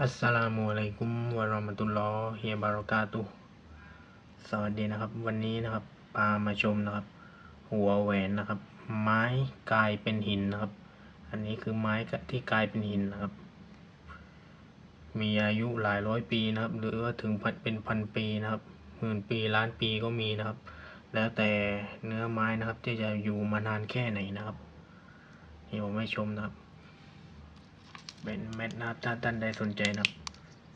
อัสสลามุอะลัยกุมวะราะมะตุลลอฮิวะบารอกาตุสวัสดีนะครับ วันนี้นะครับพามาชมนะครับ หัวแหวนนะครับ ไม้กลายเป็นหินนะครับ อันนี้คือไม้ที่กลายเป็นหินนะครับ มีอายุหลายร้อยปีนะครับ หรือว่าถึงพันเป็นพันปีนะครับหมื่นปีล้านปีก็มีนะครับ แล้วแต่เนื้อไม้นะครับที่จะอยู่มานานแค่ไหนนะครับนี่ผมให้ชมนะครับ เป็นเม็ดนะครับถ้าท่านใดสนใจนะครับ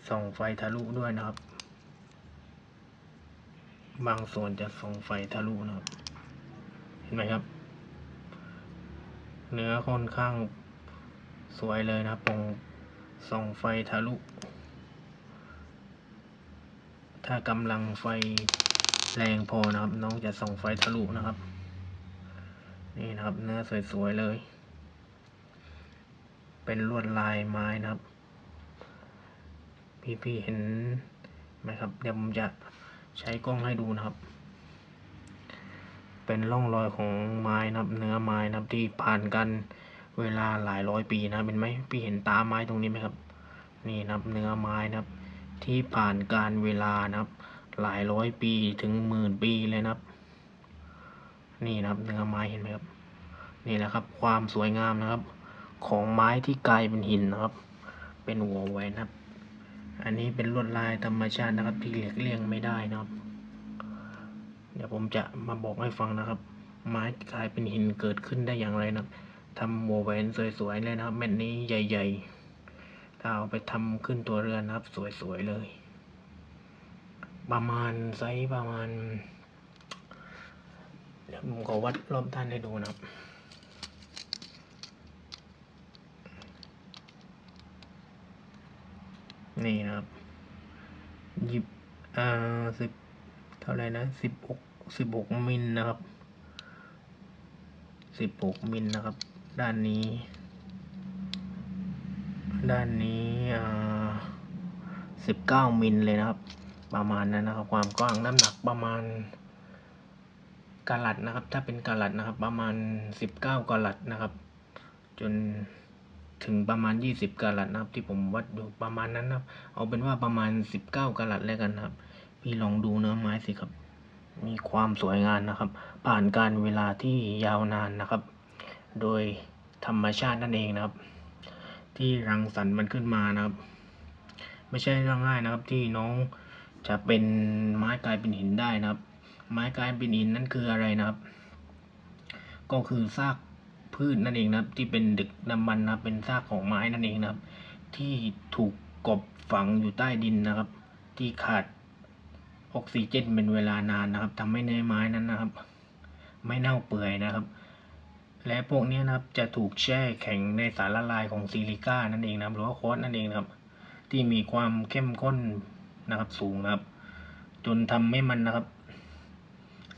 ส่องไฟทะลุด้วยนะครับ บางส่วนจะส่องไฟทะลุนะครับ เห็นไหมครับ เนื้อค่อนข้างสวยเลยนะครับตรงส่องไฟทะลุ ถ้ากำลังไฟแรงพอนะครับ น้องจะส่องไฟทะลุนะครับ นี่นะครับเนื้อสวยๆเลย เป็นลวดลายไม้นะครับ พี่ๆเห็นไหมครับ เดี๋ยวผมจะใช้กล้องให้ดูนะครับ เป็นร่องรอยของไม้นะครับ เนื้อไม้นะครับที่ผ่านกันเวลาหลายร้อยปีนะเป็นไหมพี่เห็นตาไม้ตรงนี้ไหมครับ นี่นะครับเนื้อไม้นะครับ ที่ผ่านการเวลานะครับ หลายร้อยปีถึงหมื่นปีเลยนะครับ นี่นะครับเนื้อไม้เห็นไหมครับ นี่แหละครับ ความสวยงามนะครับ ของไม้ที่กลายเป็นหินนะครับ เป็นหัวแหวนครับ อันนี้เป็นลวดลายธรรมชาตินะครับที่เลียกเลี่ยงไม่ได้นะครับ เดี๋ยวผมจะมาบอกให้ฟังนะครับ ไม้กลายเป็นหินเกิดขึ้นได้อย่างไรนะครับทำหัวแหวนสวยๆเลยนะครับ เม็ดนี้ใหญ่ ๆ ถ้าเอาไปทำขึ้นตัวเรือนนะครับ สวยๆเลย ประมาณไซส์ประมาณเดี๋ยวผมขอวัดรอบด้านให้ดูนะครับ นี่นะครับหยิบอ่าสิบเท่าไรนะสิบหกสิบหกมิลนะครับสิบหกมิลนะครับ ด้านนี้ ด้านนี้อ่าสิบเก้ามิลเลยนะครับ ประมาณนั้นนะครับ ความกว้างน้ำหนักประมาณกะลัดนะครับ ถ้าเป็นกะลัดนะครับ ประมาณสิบเก้ากะลัดนะครับ จน ถึงประมาณยี่สิบกะลัดนะครับ ที่ผมวัดดูประมาณนั้นนะครับ เอาเป็นว่าประมาณสิบเก้ากะลัดแล้วกันนะครับ พี่ลองดูเนื้อไม้สิครับ มีความสวยงามนะครับ ผ่านการเวลาที่ยาวนานนะครับ โดยธรรมชาตินั่นเองนะครับ ที่รังสรรค์มันขึ้นมานะครับ ไม่ใช่เรื่องง่ายนะครับที่น้องจะเป็นไม้กลายเป็นหินได้นะครับ ไม้กลายเป็นหินนั่นคืออะไรนะครับ ก็คือซาก พืชนั่นเองนะครับ ที่เป็นดึกดำบรรพ์นะเป็นซากของไม้นั่นเองนะครับ ที่ถูกกบฝังอยู่ใต้ดินนะครับ ที่ขาดออกซิเจนเป็นเวลานานนะครับทำให้เนื้อไม้นั้นนะครับ ไม่เน่าเปื่อยนะครับ และพวกนี้นะครับจะถูกแช่แข็งในสารละลายของซิลิก้านั่นเองนะครับ หรือว่าโคสนั่นเองนะครับ ที่มีความเข้มข้นนะครับสูงนะครับ จนทำให้มันนะครับ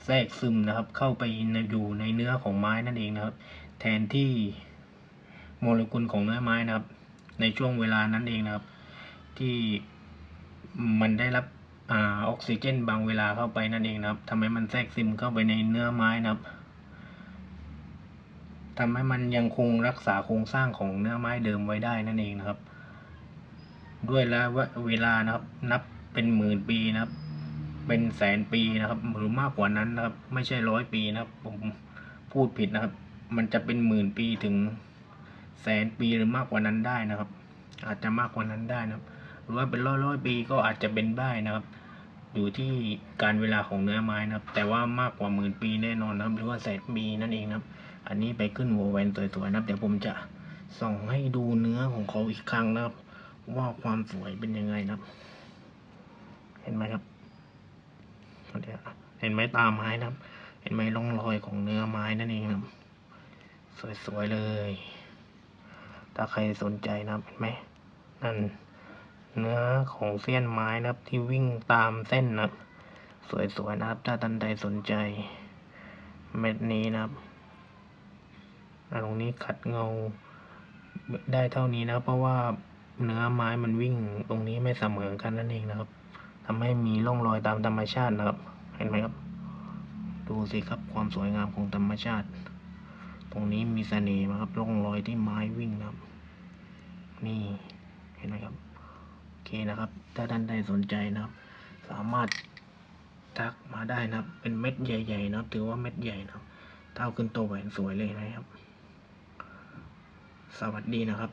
แทรกซึมนะครับ เข้าไปอยู่ในเนื้อของไม้นั่นเองนะครับ แทนที่โมเลกุลของเนื้อไม้นะครับ ในช่วงเวลานั้นเองนะครับ ที่มันได้รับอออกซิเจนบางเวลาเข้าไปนั่นเองนะครับทำให้มันแทรกซึมเข้าไปในเนื้อไม้นะครับทำให้มันยังคงรักษาโครงสร้างของเนื้อไม้เดิมไว้ได้นั่นเองนะครับ ด้วยแล้วเวลานะครับ นับเป็นหมื่นปีนะครับ เป็นแสนปีนะครับ หรือมากกว่านั้นนะครับ ไม่ใช่ร้อยปีนะครับ ผมพูดผิดนะครับ มันจะเป็นหมื่นปีถึงแสนปีหรือมากกว่านั้นได้นะครับ อาจจะมากกว่านั้นได้นะครับ หรือว่าเป็นร้อยร้อยปีก็อาจจะเป็นได้นะครับ อยู่ที่การเวลาของเนื้อไม้นะครับ แต่ว่ามากกว่าหมื่นปีแน่นอนนะครับ หรือว่าแสนปีนั่นเองนะครับ อันนี้ไปขึ้นหัวแหวนสวยๆนะครับเดี๋ยวผมจะส่องให้ดูเนื้อของเขาอีกครั้งนะครับ ว่าความสวยเป็นยังไงนะครับ เห็นไหมครับเห็นไหมตาไม้นะครับ เห็นไหมร่องรอยของเนื้อไม้นั่นเองนะครับ สวยๆเลย ถ้าใครสนใจนะครับเห็นไหมนั่นเนื้อของเส้นไม้นะครับที่วิ่งตามเส้นนะสวยๆนะครับ ถ้าท่านใดสนใจ เม็ดนี้นะครับตรงนี้ขัดเงาได้เท่านี้นะ เพราะว่าเนื้อไม้มันวิ่งตรงนี้ไม่เสมอกันนั่นเองนะครับทำให้มีร่องรอยตามธรรมชาตินะครับ เห็นไหมครับ ดูสิครับความสวยงามของธรรมชาติ ตรงนี้มีเสน่ห์นะครับร่องรอยที่ไม้วิ่งนะครับ นี่เห็นไหมครับโอเคนะครับ ถ้าท่านใดสนใจนะครับ สามารถทักมาได้นะครับ เป็นเม็ดใหญ่ๆนะครับ ถือว่าเม็ดใหญ่นะครับ เท่าขึ้นโตแหวนสวยเลยนะครับ สวัสดีนะครับ